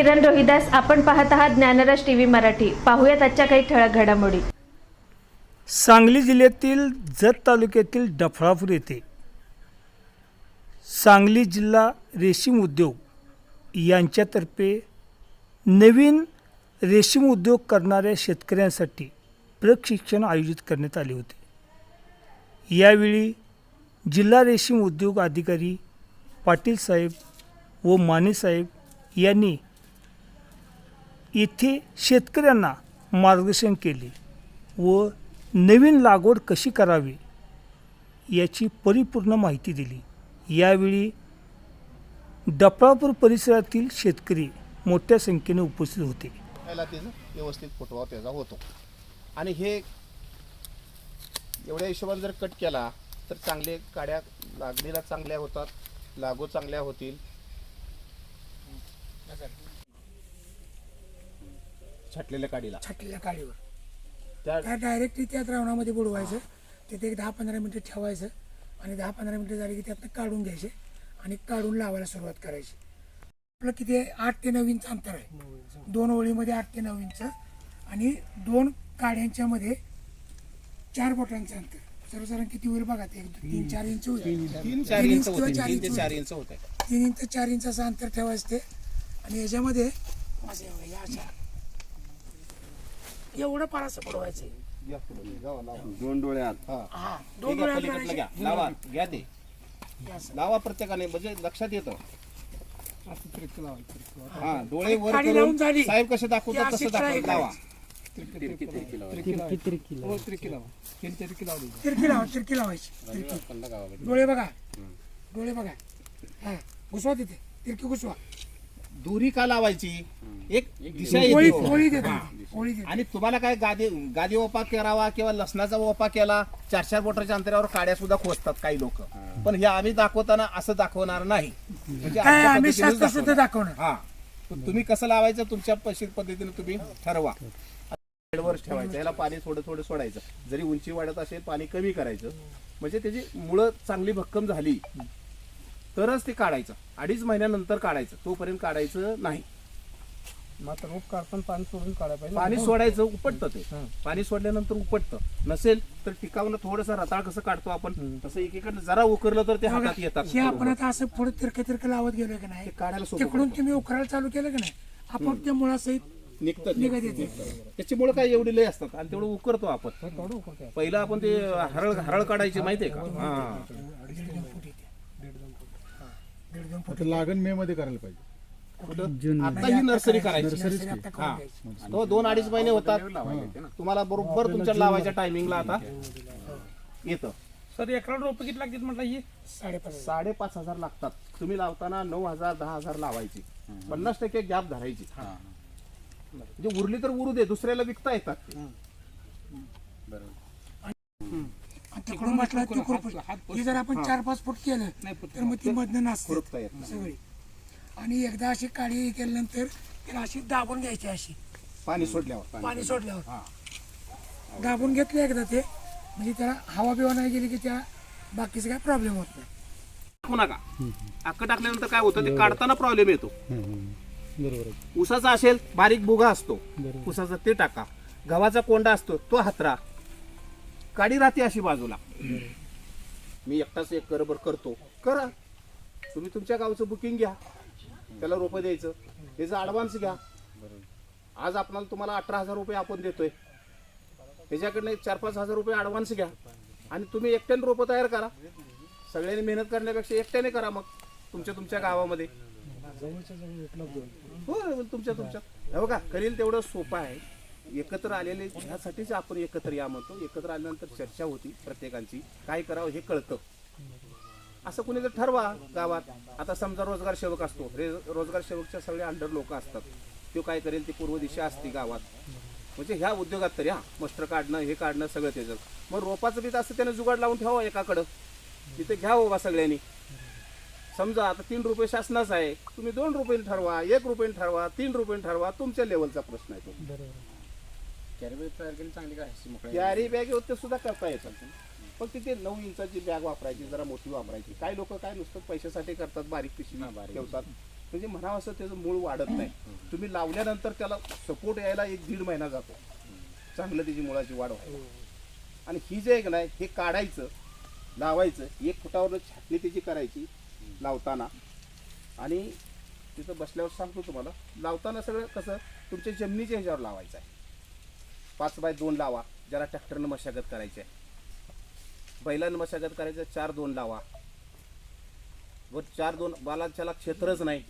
किरण रोहिदास आपण पाहत आहात ज्ञानराज टी व्ही मराठी. पाहूयात आजच्या काही ठळक घडामोडी. सांगली जिल्ह्यातील जत तालुक्यातील डफळापूर येथे सांगली जिल्हा रेशीम उद्योग यांच्यातर्फे नवीन रेशीम उद्योग करणाऱ्या शेतकऱ्यांसाठी प्रशिक्षण आयोजित करण्यात आले होते. यावेळी जिल्हा रेशीम उद्योग अधिकारी पाटील साहेब व माने साहेब यांनी येथे शेतकऱ्यांना मार्गदर्शन केले व नवीन लागवड कशी करावी याची परिपूर्ण माहिती दिली. यावेळी डफळापूर परिसरातील शेतकरी मोठ्या संख्येने उपस्थित होते. त्याला त्याचं व्यवस्थित फुटवा त्याचा होतो. आणि हे एवढ्या हिशोबाने जर कट केला तर चांगले काड्या लागणीला चांगल्या होतात लागू चांगल्या होतील. छाटलेल्या काडीला. छाटलेल्या काडीवर. त्या त्या डायरेक्टली त्या द्रावणामध्ये बुडवायचं. तिथे एक दहा पंधरा मिनटं ठेवायचं. आणि दहा पंधरा मिनटं झाली की त्यातनं काढून घ्यायचे आणि काढून लावायला सुरुवात करायची. आपलं किती आहे? आठ ते नऊ इंच अंतर आहे. दोन ओळीमध्ये आठ ते नऊ इंच आणि दोन काड्यांच्या मध्ये चार बोटांचं अंतर. सर्वसाधारण किती होईल बघा ते तीन चार इंच होईल. चार इंच इंच चार तीन इंच. चार इंच तीन इंच चार इंचाचं अंतर ठेवायचं ते. आणि याच्यामध्ये असं एवढं या अशा. एवढं पाराचं बुडवायचं आहे. दोन डोळे आत. हा हा हे दोन घ्या, डोळ्यात पलीकडलं घ्या. लावा घ्या ते. असं. लावा प्रत्येकाने म्हणजे लक्षात येतं. हा डोळे वर लावून करून झाली. साहेब कसे दाखवतात हे तसं दाखवत लावा. तिरकी लावा. तिरकी लावायची. तिरकी. डोळे बघा. डोळे बघा. हा घुसवा तिथे. तिरकी घुसवा. दुरी का लावायची? एक दिशा येते. पोळी देते. पोळी देते. आणि तुम्हाला काय गादी गादी ओपा करावा किंवा लसणाचा ओपा केला चार चार बोटाच्या अंतरावर काड्या सुद्धा खोचतात काही लोक. पण हे आम्ही दाखवताना असं दाखवणार नाही. म्हणजे काय आमच्या आम्ही पद्धतीनेच शास्त्र सुद्धा दाखवणार. दाखवणार. हा. तर तुम्ही कसं लावायचं तुमच्या पशी पद्धतीने तुम्ही ठरवा. वर ठेवायचं याला पाणी थोडं थोडं सोडायचं. जरी उंची वाढत असेल पाणी कमी करायचं. म्हणजे त्याची मुळं चांगली भक्कम झाली तरच ते काढायचं. अडीच महिन्यानंतर काढायचं. तोपर्यंत काढायचं नाही. मात्र रोप काढताना पाणी सोडून काढायला पाहिजे. पाणी सोडायचं उपटतं ते. पाणी सोडल्यानंतर उपटतं. नसेल तर टिकावनं थोडंसं रताळ कसं काढतो आपण? तसं एकीकडनं जरा उकरलं तर ते हातात येतात. हे आपण आता असं पुढे तिरकं तिरकं लावत गेलो की नाही? ते काढायला सोपं तिकडून तुम्ही उकरायला चालू केलं की नाही? आपण त्या मुळासहित निघतात निघत येते. त्याच्यामुळे काय एवढी लय असतात? आणि तेवढं उकरतो आपण. पहिलं आपण ते हरळ हरळ काढायची माहितीये का? हा. दीड दोन फूट येते. हा, दीड दोन फूट. लागण मे मध्ये करायला पाहिजे. कुठं? आता ही नर्सरी करायची. हा. तो दोन अडीच महिने होतात. तुम्हाला बरोबर तुमच्या लावायच्या टायमिंगला आता येतं. सर एकरा रोप किती लागतात म्हटलं ही? साडेपाच साडेपाच हजार लागतात. तुम्ही लावताना नऊ हजार दहा हजार लावायची. पन्नास टक्के गॅप धरायची. म्हणजे उरली तर उरू दे दुसऱ्याला विकता येतात. तिकडून म्हटलं तू खुरपूस हे जर आपण चार पाच फूट केलं तर मग ती मधनं नाचते नाही. सगळी. आणि एकदा अशी काळी केल्यानंतर तिला अशी दाबून घ्यायची अशी. पाणी सोडल्यावर पाणी सोडल्यावर. दाबून घेतलं एकदा ते म्हणजे त्याला हवा बिवा नाही गेली की त्या बाकीचा काय प्रॉब्लेम होत नाही. टाकू नका. अक्क टाकल्यानंतर काय होतं? ते काढताना प्रॉब्लेम येतो. उसाचा असेल बारीक बुगा असतो. उसाचा ते टाका. गव्हाचा कोंडा असतो तो हातरा. काडी राहते अशी बाजूला. मी एकटाच एक करबर करतो. करा. तुम्ही तुमच्या गावचं बुकिंग घ्या. त्याला रोपं द्यायचं. त्याचा ॲडव्हान्स घ्या. आज आपणाला तुम्हाला अठरा हजार रुपये आपण देतोय. त्याच्याकडनं चार पाच हजार रुपये ॲडव्हान्स घ्या. आणि तुम्ही एकट्याने रोपं तयार करा. सगळ्यांनी मेहनत करण्यापेक्षा एकट्याने करा मग. तुमच्या तुमच्या गावामध्ये. हो तुमच्या तुमच्या. हो बघा करील तेवढं सोपं आहे. एकत्र आलेले ह्यासाठीच आपण एकत्र या म्हणतो. एकत्र आल्यानंतर चर्चा होती प्रत्येकांची. काय करावं हे कळतं. असं कुणी जर ठरवा गावात. आता समजा रोजगार सेवक असतो. रे रोजगार सेवकच्या सगळे अंडर लोक असतात. तो काय करेल ती पूर्व दिशा असते गावात. म्हणजे ह्या उद्योगात तरी हा मस्टर काढणं हे काढणं सगळं त्याचं. मग रोपाचं बी असं त्याने जुगाड लावून ठेवा एकाकडं. तिथे घ्या बाबा सगळ्यांनी. समजा आता तीन रुपये शासनाचा आहे. तुम्ही दोन रुपये ठरवा एक रुपये ठरवा तीन रुपये ठरवा तुमच्या लेवलचा प्रश्न आहे तो. कॅरी बॅग ते सुद्धा करता येतात. पण तिथे नऊ इंचाची बॅग वापरायची जरा मोठी वापरायची. काही लोक काय नुसतं पैशासाठी करतात बारीक पिशवी ठेवतात. म्हणजे म्हणावं असं त्याचं मूळ वाढत नाही. तुम्ही लावल्यानंतर त्याला सपोर्ट यायला एक दीड महिना जातो. चांगलं त्याची मुळाची वाढ व्हायला. आणि ही जे आहे का नाही हे काढायचं लावायचं एक फुटावर छाटणी त्याची करायची लावताना. आणि तिथं बसल्यावर सांगतो तुम्हाला लावताना सगळं कसं तुमच्या जमिनीच्या ह्याच्यावर लावायचं आहे. पाच बाय दोन लावा ज्याला ट्रॅक्टरनं मशागत करायची आहे. बैलांना मशागत करायचं चार दोन लावा. व चार दोन बालाच्याला क्षेत्रच नाही.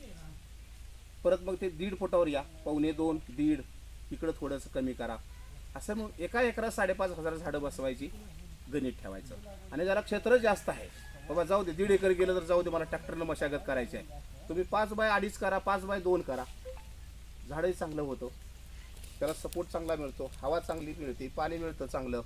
परत मग ते दीड फुटावर या. पावणे दोन दीड इकडं थोडंसं कमी करा. असं मग एका एकरात साडेपाच हजार झाडं बसवायची गणित ठेवायचं. आणि जरा क्षेत्र जास्त आहे बाबा जाऊ दे दीड एकर गेलं तर जाऊ दे मला ट्रॅक्टरनं मशागत करायची आहे. तुम्ही पाच बाय अडीच करा पाच बाय दोन करा. झाडही चांगलं होतं. त्याला सपोर्ट चांगला मिळतो हवा चांगली मिळते पाणी मिळतं चांगलं.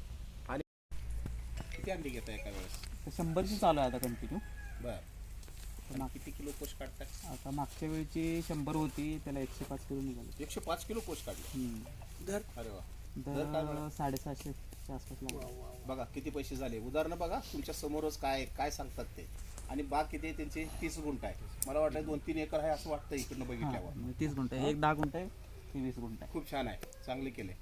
किती अंडी घेता एका वेळेस? शंभरची चालू आहे आता कंटिन्यू बरं. किती किलो पोस्ट काढताय? आता मागच्या वेळची शंभर होती त्याला एकशे पाच किलो निघाले. एकशे पाच किलो पोस्ट काढले? हम्म. दर? अरे वा. दर काय दर बरं? साडेसहाशेच्या आसपास लागला. बघा किती पैसे झाले. उदाहरणं बघा तुमच्या समोरच काय आहे, काय सांगतात ते. आणि बाग किती आहे त्यांची? तीस गुंठ आहे. मला वाटतं दोन तीन एकर आहे असं वाटतं इकडनं बघितल्यावर. तीस गुंठ आहे. एक दहा गुंठ आहे ते वीस गुंठ आहे. खूप छान आहे. चांगले केले.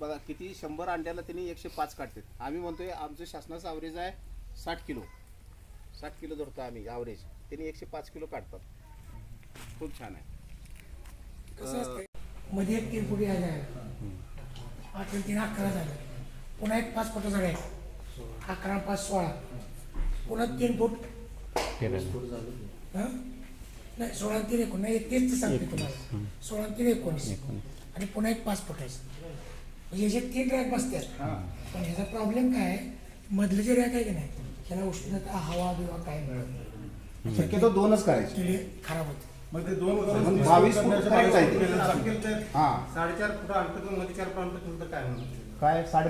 बघा किती शंभर अंड्याला त्यांनी एकशे पाच काढतात आम्ही म्हणतोय आमचं शासनाचं ॲव्हरेज आहे साठ किलो. साठ किलो धरतो आम्ही ॲव्हरेज त्यांनी एकशे पाच किलो काढतात. खूप छान आहे. मध्ये एक तीन फुटी आल्या आठ तीन अकरा झालं पुन्हा एक पाच फुटाचा आहे अकरा पाच सोळा. पुन्हा तीन फूट? नाही सोळा तीन एकोण नाही तेच सांगते तुम्हाला. सोळा तीन एकोणीस. आणि पुन्हा एक पाच म्हणजे याचे तीन रॅक बसतात पण ह्याचा प्रॉब्लेम काय? आहे मधले जे रॅक आहे की नाही त्याला उष्णता हवा बिवा काय मिळत नाही शक्यतो दोनच करायचे. किडे खराब होते. मग ते दोन मग बावीस फूट करायचं आहे ते. हा. साडेचार फुट अंतरमध्ये चार फुट अंतर ठेवलं तर काय? काय चार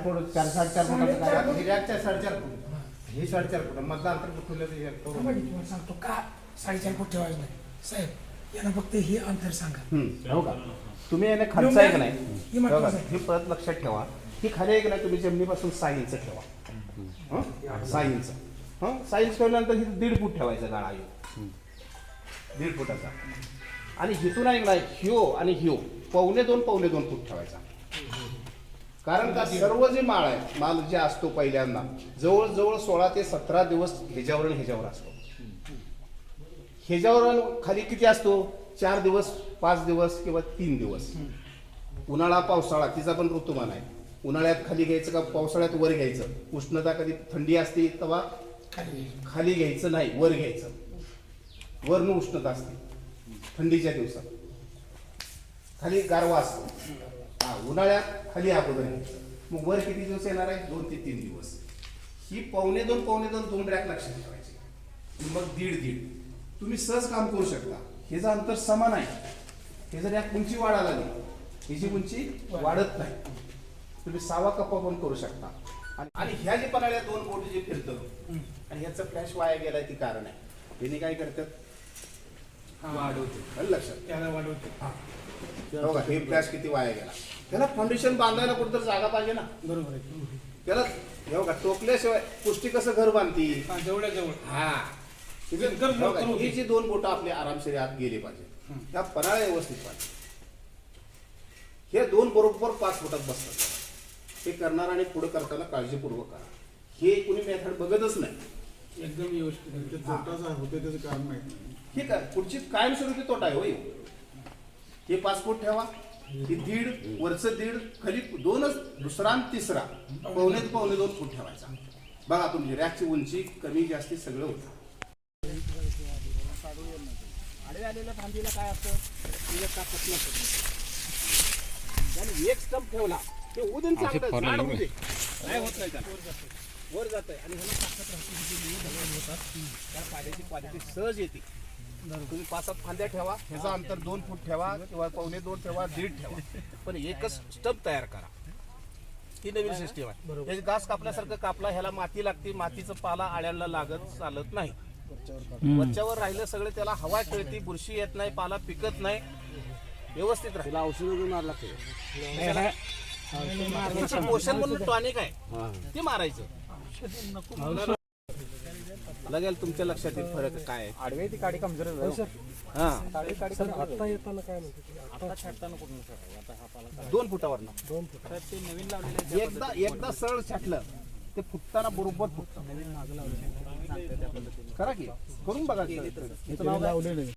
साडेचार फुटाचं काय? ही साडेचार फूट. हे. साडेचार फुट. मधलं अंतर ठेवलं तर हे करून थांबा की तुम्हाला सांगतो. का साडेचार फूट ठेवायचं नाही? साहेब यांना फक्त हे अंतर सांगा. हम्म, हो का? तुम्ही याने खालचा आहे का नाही. ही आहे. हे परत लक्षात ठेवा. ही खाली आहे का नाही तुम्ही जमिनीपासून सहा इंच ठेवा. हं? सहा इंच. हं? सहा इंच ठेवल्यानंतर ही दीड फूट ठेवायचं गाळा ह्यो. दीड फुटाचा. आणि हिथून आहे का नाही ह्यो आणि ह्यो. पावणे दोन पावणे दोन फूट ठेवायचा. कारण का सर्व जे माळ आहे माल जे असतो पहिल्यांदा जवळजवळ सोळा ते सतरा दिवस ह्याच्यावर आणि ह्याच्यावर असतो. ह्याच्यावर खाली किती असतो? चार दिवस पाच दिवस किंवा तीन दिवस. उन्हाळा पावसाळा तिचा पण ऋतुमान आहे. उन्हाळ्यात खाली घ्यायचं का पावसाळ्यात वर घ्यायचं? उष्णता कधी थंडी असते तेव्हा खाली घ्यायचं नाही वर घ्यायचं. वरनं उष्णता असते थंडीच्या दिवसात. खाली गारवा असतो. हा उन्हाळ्यात खाली अगोदर घ्यायचं. मग वर किती दिवस येणार आहे? दोन ते तीन दिवस. ही पावणे दोन पावणे दोन दोन रॅक लक्षात ठेवायचे. मग दीड दीड. तुम्ही सहज काम करू शकता. ह्याचं अंतर समान आहे हे जर रॅक उंची वाढायला लागली ह्याची उंची वाढत नाही तुम्ही सावा कप्पा पण करू शकता. आणि- ह्या जे पन्हाळ्या दोन बोट जे फिरतं आणि ह्याचं फ्लॅश वाया गेलाय ती कारण आहे. त्यांनी काय करतात? वाढवते. लक्षात. त्याला वाढवते. हो. हे फ्लॅश किती वाया गेला. त्याला फाउंडेशन बांधायला कुठं जागा पाहिजे ना. बरोबर आहे. त्याला हे बघा टोकल्याशिवाय पुष्टी कसं घर बांधती? हा, जवळ हा. ही जी दोन बोटं आपले आरामशीर आत गेले पाहिजे त्या पराळ्या व्यवस्थित पाहिजे. हे दोन बरोबर पाच फुटात बसतात. हे करणार आणि पुढे करताना काळजीपूर्वक करा. हे कुणी मेथड बघतच नाही. एकदम व्यवस्थित आहे. ते तोटाचा होते त्याचं कारण माहीत नाही. ठीक आहे पुढची कायमस्वरूपी तोटा आहे होय हे पाच फूट ठेवा. हे दीड वरचं दीड खाली दोनच दुसरा आणि तिसरा. पावणे पावणे दोन फूट ठेवायचा. बघा तुमची रॅकची उंची कमी जास्ती सगळं होतं. आडव्या आलेल्या फांदीला काय असतं? तिला ताकद नसतं त्याने एक स्टंप ठेवला ते उदून चांगलं झाड होऊ दे. काय होत नाही त्याला. वर जात आहे आणि ह्याला ताकद राहते त्या पाण्याची क्वालिटी सहज येते. तुम्ही पाच सात फांद्या ठेवा ह्याचं अंतर दोन फूट ठेवा किंवा पावणे दोन ठेवा दीड ठेवा. पण एकच स्टंप तयार करा. ही नवीन सिस्टीम आहे. हे घास कापल्यासारखं कापला ह्याला माती लागते मातीचं पाला आळ्यांना लागत चालत नाही. वरच्यावर राहिलं सगळं त्याला हवा खेळती बुरशी येत नाही पाला पिकत नाही. व्यवस्थित राहील औषध पोषण म्हणून टॉनिक आहे. ते मारायचं. लगेच तुमच्या लक्षात येईल फरक काय आहे. आडवे ती गाडी कमजोर हा आडवी गाडी आता येताना काय म्हणते आता छाटताना कुठून सर? आता हा पाला दोन फुटावर. दोन फुट नवीन लावलेले एकदा एकदा सरळ छाटलं ते फुटताना बरोबर फुटतं. करा की करून बघा लावलेलं आहे.